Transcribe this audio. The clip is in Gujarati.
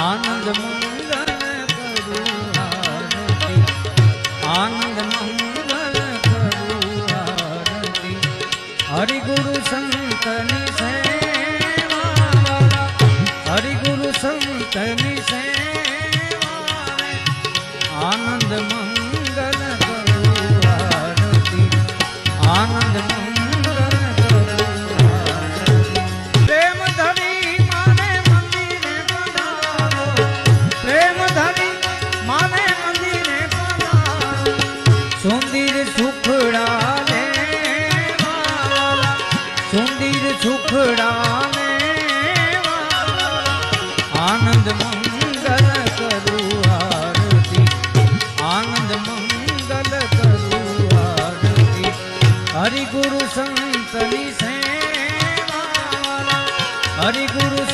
આનંદ મંગલ કરું આનંદ મંગલ કરું હરિગુરુ સંતની સેવા હરિગુરુ સંતની સેવા આનંદ મંગલ સુંદર સુખડાને આનંદ મંગલ કરું આરતી. આનંદ મંગલ કરું આરતી. હરિ ગુરુ સંતની સેવા. હરિ ગુરુ